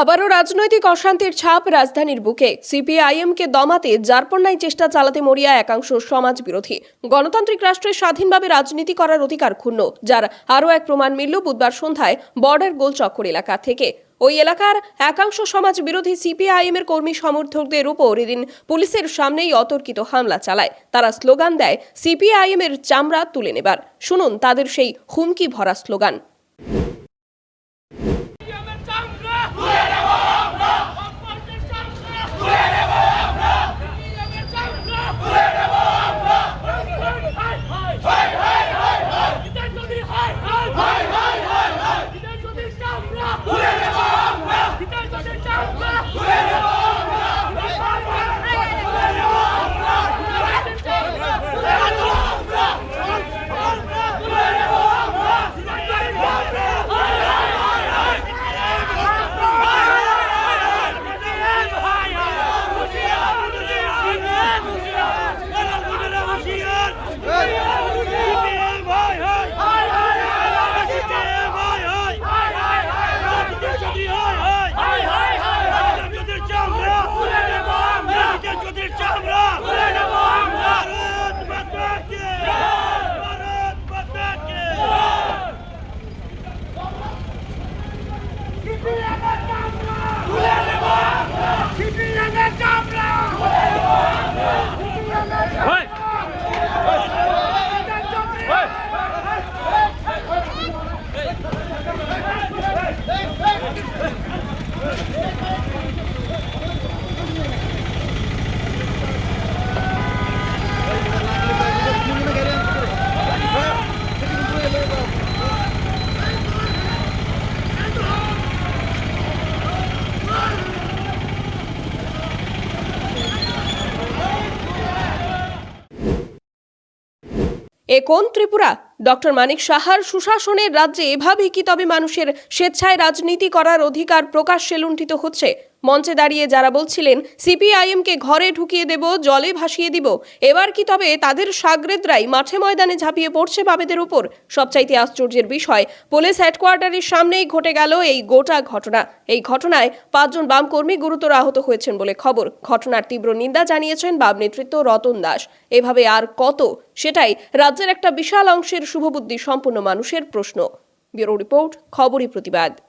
আবারও রাজনৈতিক অশান্তির ছাপ রাজধানীর বুকে। সিপিআইএমকে দমাতে যারপন্যায় চেষ্টা চালাতে মরিয়া একাংশ সমাজ বিরোধী গণতান্ত্রিক রাষ্ট্রে স্বাধীনভাবে রাজনীতি করার অধিকার ক্ষুণ্ণ, যার আরও এক প্রমাণ মিলল বুধবার সন্ধ্যায় বর্ডার গোলচক্কর এলাকা থেকে। ওই এলাকার একাংশ সমাজ বিরোধী সিপিআইএম এর কর্মী সমর্থকদের উপর এদিন পুলিশের সামনেই অতর্কিত হামলা চালায়। তারা স্লোগান দেয় সিপিআইএম এর চামড়া তুলে নেবার। শুনুন তাদের সেই হুমকি ভরা slogan. Be É Econ Tripura. Doctor Manik সাহার সুশাসনের রাজ্যে এভাবে কি তবে মানুষের স্বেচ্ছায় রাজনীতি করার অধিকার প্রকাশ্যে লুণ্ঠিত হচ্ছে? মঞ্চে দাঁড়িয়ে যারা বলছিলেন, সিপিআইএমকে ঘরে ঢুকিয়ে দেব, জলে ভাসিয়ে দিব, এবার কি তবে তাদের সাগরেদরাই মাঠে ময়দানে ঝাঁপিয়ে পড়ছে বাবেদের উপর? সবচাইতে আশ্চর্যের বিষয়, পুলিশ হেডকোয়ার্টারের সামনেই ঘটে গেল এই গোটা ঘটনা। এই ঘটনায় পাঁচজন বাম কর্মী গুরুতর আহত হয়েছেন বলে খবর। ঘটনার তীব্র নিন্দা জানিয়েছেন বাম নেতৃত্ব রতন দাস। এভাবে আর কত? সেটাই রাজ্যের একটা বিশাল অংশের শুভবুদ্ধি সম্পন্ন মানুষের প্রশ্ন। ব্যুরো রিপোর্ট খবরই প্রতিবাদ।